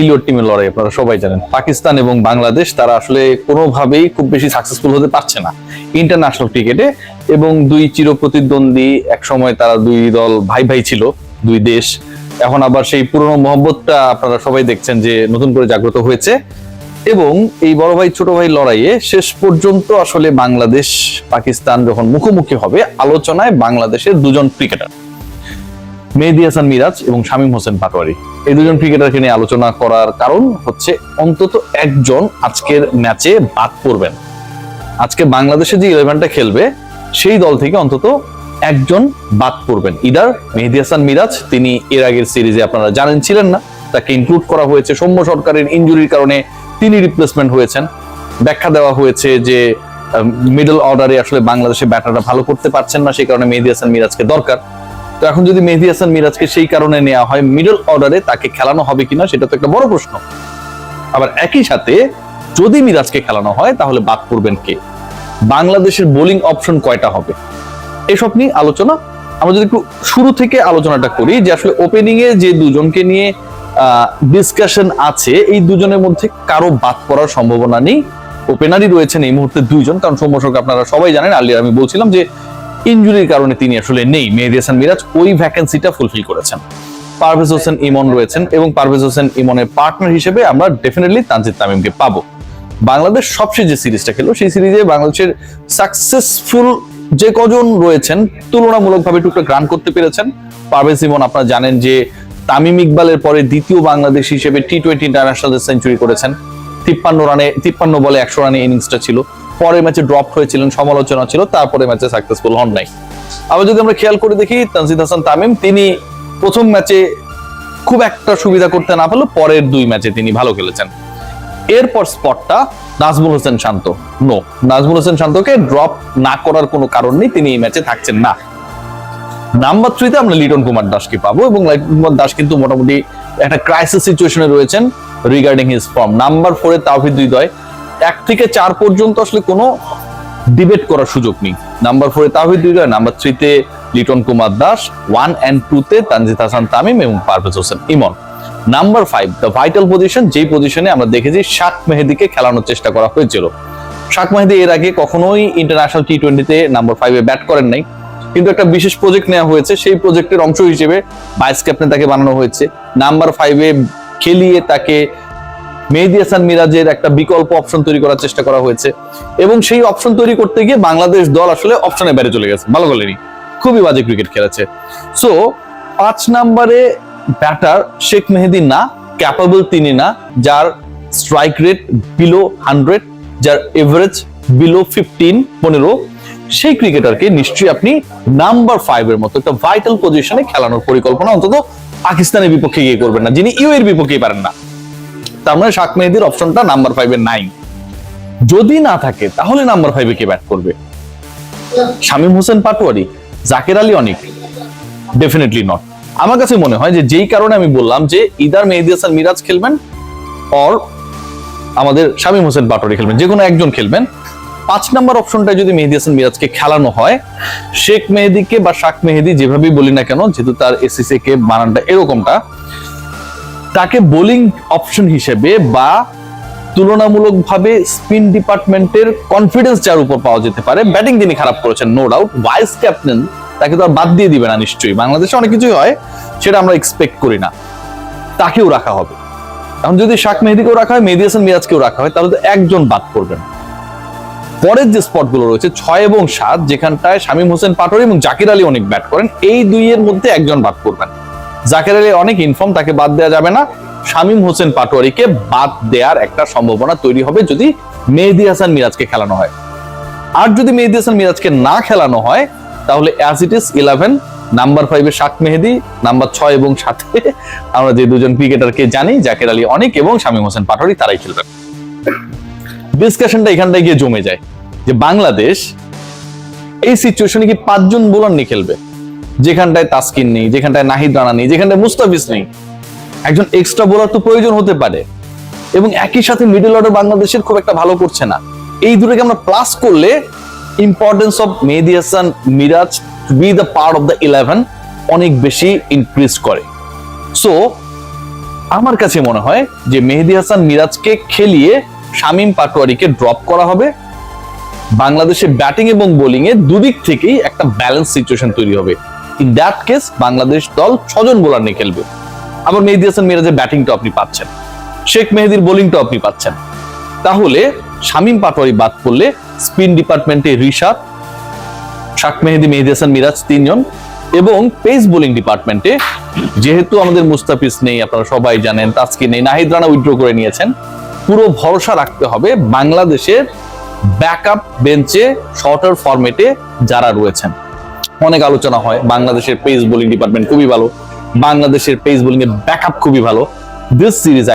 সিলিয়র টিমের লড়াই, আপনারা সবাই জানেন। পাকিস্তান এবং বাংলাদেশ, তারা আসলে কোনোভাবেই খুব বেশি সাকসেসফুল হতে পারছে না। ইন্টারন্যাশনাল ক্রিকেটে এবং দুই চির প্রতিদ্বন্দ্বী এক সময় তারা দুই দল ভাই ভাই ছিল, দুই দেশ। এখন আবার সেই পুরনো মহব্বতটা আপনারা সবাই দেখছেন যে নতুন করে জাগ্রত হয়েছে। এবং এই বড় ভাই, ছোট ভাই লড়াইয়ে শেষ পর্যন্ত আসলে বাংলাদেশ পাকিস্তান যখন মুখোমুখি হবে, আলোচনায় বাংলাদেশের দুজন ক্রিকেটার মেহেদি হাসান মিরাজ এবং শামীম হোসেন পাটোয়ারি। এই দুজন ক্রিকেটারকে নিয়ে আলোচনা করার কারণ হচ্ছে অন্তত একজন আজকের ম্যাচে বাদ পড়বেন। আজকে বাংলাদেশে যে ইলেভেনটা খেলবে, সেই দল থেকে অন্তত একজন বাদ পড়বেন। ইদার মেহেদি হাসান মিরাজ, তিনি এর আগের সিরিজে আপনারা জানেন ছিলেন না, তাকে ইনক্লুড করা হয়েছে সৌম্য সরকারের ইনজুরির কারণে তিনি রিপ্লেসমেন্ট হয়েছেন। ব্যাখ্যা দেওয়া হয়েছে যে মিডল অর্ডারে আসলে বাংলাদেশে ব্যাটাররা ভালো করতে পারছেন না, সেই কারণে মেহেদি হাসান মিরাজকে দরকার। তো এখন যদি মেহেদি হাসান মিরাজকে সেই কারণে নেওয়া হয় মিডল অর্ডারে তাকে খেলানো হবে কিনা সেটা তো একটা বড় প্রশ্ন। আবার একই সাথে যদি মিরাজকে খেলানো হয় তাহলে বাদ পড়বেন কে? বাংলাদেশের বোলিং অপশন কয়টা হবে? এসব নিয়ে আলোচনা। আমরা যদি একটু শুরু থেকে আলোচনাটা করি যে আসলে ওপেনিং এ যে দুজনকে নিয়ে ডিসকাশন আছে, এই দুজনের মধ্যে কারও বাদ পড়ার সম্ভাবনা নেই। ওপেনারই রয়েছেন এই মুহূর্তে দুইজন, কারণ সৌম্যসক আপনারা সবাই জানেন, আলিয়ার আমি বলছিলাম যে ইনজুরির কারণে তিনি আসলে নেই। মেহেদি হাসান মিরাজ ওই ভ্যাকেন্সিটা ফুলফিল করেছেন। পারভেজ হোসেন ইমন রয়েছেন এবং পারভেজ হোসেন ইমনের পার্টনার হিসেবে আমরা ডেফিনেটলি তানজিদ তামিমকে পাবো। বাংলাদেশ সবচেয়ে যে সিরিজটা খেলো সেই সিরিজে বাংলাদেশের সাকসেসফুল যে কজন রয়েছেন, তুলনামূলকভাবে টুকটাক রান করতে পেরেছেন। পারভেজ ইমন, আপনারা জানেন যে তামিম ইকবালের পরে দ্বিতীয় বাংলাদেশ হিসেবে টি টোয়েন্টি ইন্টারন্যাশনাল সেঞ্চুরি করেছেন। তিপ্পান্ন রানে, তিপ্পান্ন বলে একশো রানে ইনিংসটা ছিল। পরে ম্যাচে ড্রপ হয়েছিলেন, সমালোচনা ছিল, তারপরে ম্যাচে সাকসেসফুল হন নাই। আবার যদি আমরা খেয়াল করে দেখি, তানজিদ হাসান তামিম, তিনি প্রথম ম্যাচে খুব একটা সুবিধা করতে না পারলেও পরের দুই ম্যাচে তিনি ভালো খেলেছেন। এরপর স্পটটা নাজমুল হোসেন শান্ত। নো নাজমুল হোসেন শান্তকে ড্রপ না করার কোনো কারণ নেই, তিনি এই ম্যাচে থাকছেন না। নাম্বার থ্রিতে আমরা লিটন কুমার দাসকে পাবো এবং লিটন কুমার দাস কিন্তু মোটামুটি একটা ক্রাইসিস সিচুয়েশনে রয়েছেন রিগার্ডিং হিজ ফর্ম নাম্বার ফোরে তাওহিদ হৃদয়। এক থেকে চার পর্যন্ত আসলে কোনো ডিবেট করার সুযোগ নেই। নাম্বার ফোরে তাওহিদ হৃদয় নাম্বার থ্রিতে লিটন কুমার দাস ওয়ান অ্যান্ড টুতে তানজিদ হাসান তামিম এবং Parvez Hossain Emon. Number five the vital position যেই পজিশনে আমরা দেখেছি শাক মেহেদিকে খেলানোর চেষ্টা করা হয়েছিল। শাক মেহেদি এর আগে কখনোই ইন্টারন্যাশনাল টি টোয়েন্টিতে নাম্বার ফাইভে ব্যাট করেন নাই। কিন্তু একটা বিশেষ প্রজেক্ট নেওয়া হয়েছে, সেই প্রজেক্টের অংশ হিসেবে ভাইস ক্যাপ্টেন তাকে বানানো হয়েছে। নাম্বার ফাইভে খেলিয়ে তাকে মেহেদি হাসান মিরাজের একটা বিকল্প অপশন তৈরি করার চেষ্টা করা হয়েছে। এবং সেই অপশন তৈরি করতে গিয়ে বাংলাদেশ দল আসলে অপশনে বাইরে চলে গেছে। ভালো করেনি খুবই বাজে ক্রিকেট খেলেছে। সো পাঁচ নাম্বারে ব্যাটার শেখ মেহেদি না ক্যাপাবল তিনি না, যার স্ট্রাইক রেট বিলো হান্ড্রেড যার এভারেজ বিলো ফিফটিন পনেরো, সেই ক্রিকেটারকে নিশ্চয়ই আপনি নাম্বার ফাইভ এর মতো একটা ভাইটাল পজিশনে খেলানোর পরিকল্পনা অন্তত পাকিস্তানের বিপক্ষে গিয়ে করবেন না, যিনি ইউ এর বিপক্ষেই পারেন না। তার মানে শাক মেহেদির অপশনটা নাম্বার ফাইভে নাই যদি না থাকে, তাহলে নাম্বার ফাইভে কে ব্যাট করবে? শামীম হোসেন পাটোয়ারি, জাকের আলী অনেক? ডেফিনেটলি নট আমার কাছে মনে হয় যে যেই কারণে আমি বললাম যে ইদার মেহেদি হাসান মিরাজ খেলবেন অর আমাদের শামীম হোসেন পাটোয়ারি খেলবেন, যে কোনো একজন খেলবেন। পাঁচ নাম্বার অপশনটা যদি মেহেদি হাসান মিরাজকে খেলানো হয়, শেখ মেহেদিকে বা শাক মেহেদি যেভাবেই বলি না কেন, যেহেতু তার এসিসি কে বানানটা এরকমটা তাকে বোলিং অপশন হিসেবে বা তুলনামূলকভাবে স্পিন ডিপার্টমেন্টের কনফিডেন্স যার উপর পাওয়া যেতে পারে, ব্যাটিং তিনি খারাপ করেছেন নো ডাউট ভাইস ক্যাপ্টেন তাকে তো আর বাদ দিয়ে দিবে না নিশ্চয়ই। বাংলাদেশে অনেক কিছুই হয়, সেটা আমরা এক্সপেক্ট করি না। তাকেও রাখা হবে। এখন যদি শাক মেহেদিকেও রাখা হয়, মেহেদি হাসান মিরাজকেও রাখা হয়, তাহলে তো একজন বাদ পড়বেন। পরের যে স্পটগুলো রয়েছে, ছয় এবং সাত, যেখানটায় শামীম হোসেন পাটোয়ারি এবং জাকির আলী অনেক ব্যাট করেন, এই দুইয়ের মধ্যে একজন বাদ করবেন জাকির আলী অনেক ইনফর্ম তাকে বাদ দেওয়া যাবে না। শামীম হোসেন পাটোয়ারিকে বাদ দেওয়ার একটা সম্ভাবনা তৈরি হবে যদি মেহেদি হাসান মিরাজকে খেলানো হয়। আর যদি মেহেদি হাসান মিরাজকে না খেলানো হয়, তাহলে as it is eleven number ফাইভে শাক মেহেদি নাম্বার ছয় এবং সাথে আমরা যে দুজন ক্রিকেটারকে জানি, জাকির আলী অনেক এবং শামীম হোসেন পাটোয়ারি তারাই খেলবেন। ডিসকাশনটা এখানটায় গিয়ে জমে যায় যে বাংলাদেশ এই সিচুয়েশনে কি পাঁচজন বোলার নিয়ে খেলবে? যেখানটায় তাসকিন নেই, যেখানটায় নাহিদ রানা নেই, যেখানটায় মুস্তাফিজ নেই। একজন এক্সট্রা বোলার তো প্রয়োজন হতে পারে। এবং একই সাথে মিডল অর্ডার বাংলাদেশের খুব একটা ভালো করছে না। এই দুটোকে আমরা প্লাস করলে importance of Mehedi Hasan, Miraz be the part of the eleven অনেক বেশি ইনক্রিজ করে। সো আমার কাছে মনে হয় যে মেহেদি হাসান, মিরাজকে খেলিয়ে শামীম পাটোয়ারিকে ড্রপ করা হবে। বাংলাদেশের ব্যাটিং এবং বোলিং এ দুদিক থেকেই একটা ব্যালেন্স সিচুয়েশন তৈরি হবে। ইন দ্যাট কেস বাংলাদেশ দল ছজন বোলার নিয়ে খেলবে। আবার মেহেদি হাসান মিরাজের ব্যাটিংটা আপনি পাচ্ছেন। শেখ মেহেদির বোলিংটা আপনি পাচ্ছেন। তাহলে শামীম পাটোয়ারি বাদ পড়লে স্পিন ডিপার্টমেন্টে রিশাদ শাক মেহেদি মেহেদি হাসান মিরাজ তিনজন এবং পেস বোলিং ডিপার্টমেন্টে যেহেতু আমাদের মুস্তাফিজ নেই, আপনারা সবাই জানেন তাসকি নেই, নাহিদ রানা উইথড্র করে নিয়েছেন, পুরো ভরসা রাখতে হবে বাংলাদেশের ব্যাকআপ বেঞ্চে শর্টার ফরম্যাটে যারা রয়েছেন। অনেক আলোচনা হয়। বাংলাদেশের পেস বোলিং ডিপার্টমেন্ট খুবই ভালো। বাংলাদেশের পেস বোলিং এর ব্যাকআপ খুবই ভালো। This series